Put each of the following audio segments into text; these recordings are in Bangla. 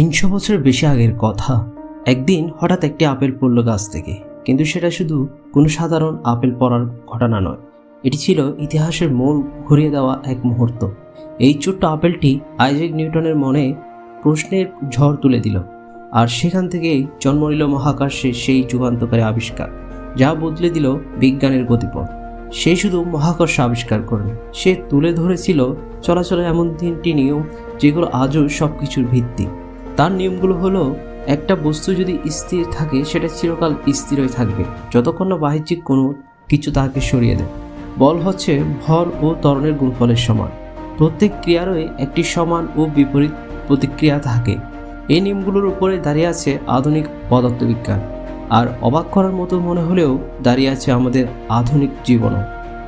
তিনশো বছর বেশি আগের কথা। একদিন হঠাৎ একটি আপেল পড়ল গাছ থেকে, কিন্তু সেটা শুধু কোনো সাধারণ আপেল পড়ার ঘটনা নয়, এটি ছিল ইতিহাসের মন ঘুরিয়ে দেওয়া এক মুহূর্ত। এই ছোট্ট আপেলটি আইজাক নিউটনের মনে প্রশ্নের ঝড় তুলে দিল, আর সেখান থেকেই জন্ম নিল মহাকাশে সেই যুগান্তকারী আবিষ্কার, যা বদলে দিল বিজ্ঞানের গতিপথ। সে শুধু মহাকর্ষ আবিষ্কার করেন, সে তুলে ধরেছিল চলাচলের এমন তিনটি নিয়ম যেগুলো আজও সব কিছুর ভিত্তি। তার নিয়মগুলো হলো, একটা বস্তু যদি স্থির থাকে, সেটা চিরকাল স্থিরই থাকবে। যতক্ষণ না বাহ্যিক কোনো কিছু তাকে সরিয়ে দেয়। বল হচ্ছে ভর ও ত্বরণের গুণফলের সমান। প্রত্যেক ক্রিয়ারই একটি সমান ও বিপরীত প্রতিক্রিয়া থাকে। এই নিয়মগুলোর উপরে দাঁড়িয়ে আছে আধুনিক পদার্থবিজ্ঞান। আর অবাক করার মতো মনে হলেও দাঁড়িয়ে আছে আমাদের আধুনিক জীবনও।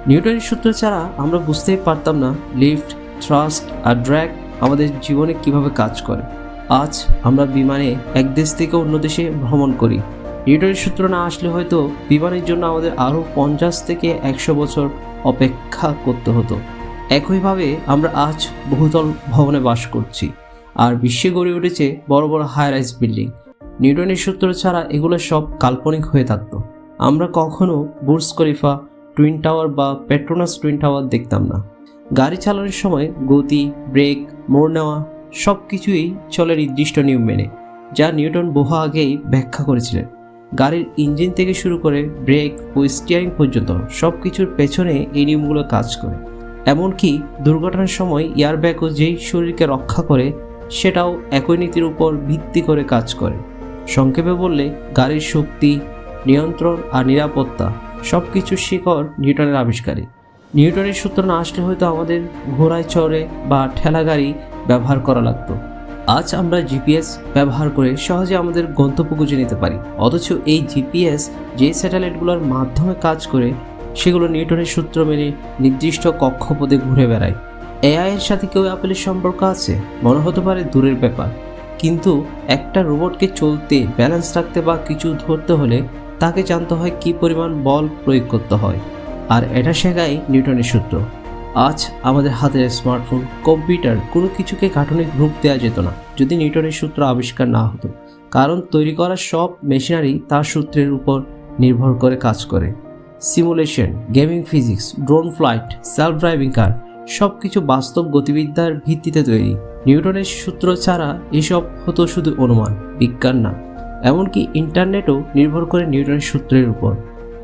নিউটনের সূত্র ছাড়া আমরা বুঝতেই পারতাম না লিফট, থ্রাস্ট আর ড্র্যাগ আমাদের জীবনে কীভাবে কাজ করে। আজ আমরা বিমানে এক দেশ থেকে অন্য দেশে ভ্রমণ করি। নিউটনের সূত্র না আসলে হয়তো বিমানের জন্য আমাদের আরও পঞ্চাশ থেকে একশো বছর অপেক্ষা করতে হতো। একইভাবে আমরা আজ বহুতল ভবনে বাস করছি আর বিশ্বে গড়ে উঠেছে বড় বড় হাই রাইজ বিল্ডিং নিউটনের সূত্র ছাড়া এগুলো সব কাল্পনিক হয়ে থাকতো। আমরা কখনো বুর্স খলিফা, টুইন টাওয়ার বা পেট্রোনাস টুইন টাওয়ার দেখতাম না। গাড়ি চালানোর সময় গতি, ব্রেক, মোড় নেওয়া সব কিছুই চলে নির্দিষ্ট নিয়ম মেনে, যা নিউটন বহু আগেই ব্যাখ্যা করেছিলেন। গাড়ির ইঞ্জিন থেকে শুরু করে ব্রেক ও স্টিয়ারিং পর্যন্ত সব কিছুর পেছনে এই নিয়মগুলো কাজ করে। এমনকি দুর্ঘটনার সময় এয়ারব্যাগও যেই শরীরকে রক্ষা করে, সেটাও একই নীতির উপর ভিত্তি করে কাজ করে। সংক্ষেপে বললে, গাড়ির শক্তি, নিয়ন্ত্রণ আর নিরাপত্তা সব কিছুর শিকড় নিউটনের আবিষ্কারই নিউটনের সূত্র না আসলে হয়তো আমাদের ঘোড়ায় চড়ে বা ঠেলা গাড়ি ব্যবহার করা লাগতো। আজ আমরা জিপিএস ব্যবহার করে সহজে আমাদের গন্তব্য খুঁজে নিতে পারি। অথচ এই জিপিএস যে স্যাটেলাইটগুলোর মাধ্যমে কাজ করে, সেগুলো নিউটনের সূত্র মেনে নির্দিষ্ট কক্ষপথে ঘুরে বেড়ায়। এআই এর সাথে কেউ অ্যাপেলের সম্পর্ক আছে? মনে হতে পারে দূরের ব্যাপার। কিন্তু একটা রোবটকে চলতে ব্যালেন্স রাখতে বা কিছু ধরতে হলে তাকে জানতে হয় কী পরিমাণ বল প্রয়োগ করতে হয়। আর এটা শেখাই নিউটনের সূত্র। আজ আমাদের হাতের স্মার্টফোন, কম্পিউটার কোনো কিছুকে কার্টুনিক রূপ দেওয়া যেত না, যদি নিউটনের সূত্র আবিষ্কার না হতো। কারণ তৈরি করা সব মেশিনারি তার সূত্রের উপর নির্ভর করে কাজ করে। Simulation, gaming physics, drone flight self driving car সব কিছু বাস্তব গতিবিদ্যার ভিত্তিতে তৈরি। নিউটনের সূত্র ছাড়া এসব হতো শুধু অনুমান, বিজ্ঞান না। এমনকি ইন্টারনেটও নির্ভর করে নিউটনের সূত্রের উপর।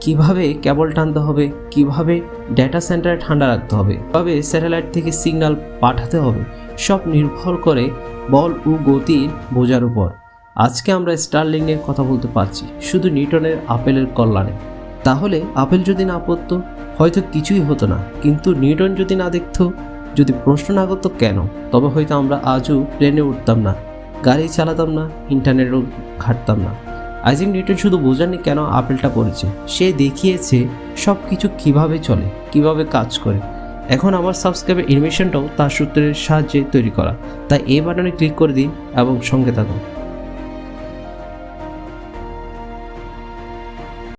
কীভাবে কেবল টানতে হবে, কীভাবে ডেটা সেন্টারে ঠান্ডা রাখতে হবে, কীভাবে স্যাটেলাইট থেকে সিগন্যাল পাঠাতে হবে, সব নির্ভর করে বল ও গতির বোঝার উপর। আজকে আমরা স্টারলিং নিয়ে কথা বলতে পারছি, শুধু নিউটনের আপেলের কল্যাণে। তাহলে আপেল যদি না পড়তো, হয়তো কিছুই হতো না। কিন্তু নিউটন যদি না দেখত, যদি প্রশ্ন না করতো কেন, তবে হয়তো আমরা আজও প্লেনে উঠতাম না, গাড়ি চালাতাম না ইন্টারনেটও ঘাটতাম না। আইজিং নিউটন শুধু বোঝাননি কেন আপেলটা পড়েছে। সে দেখিয়েছে সব কিছু কীভাবে চলে, কীভাবে কাজ করে। এখন আমার সাবস্ক্রাইবের ইনভেশনটাও তার সূত্রের সাহায্যে তৈরি করা। তাই এই বাটনে ক্লিক করে দিন এবং সঙ্গে থাকুন।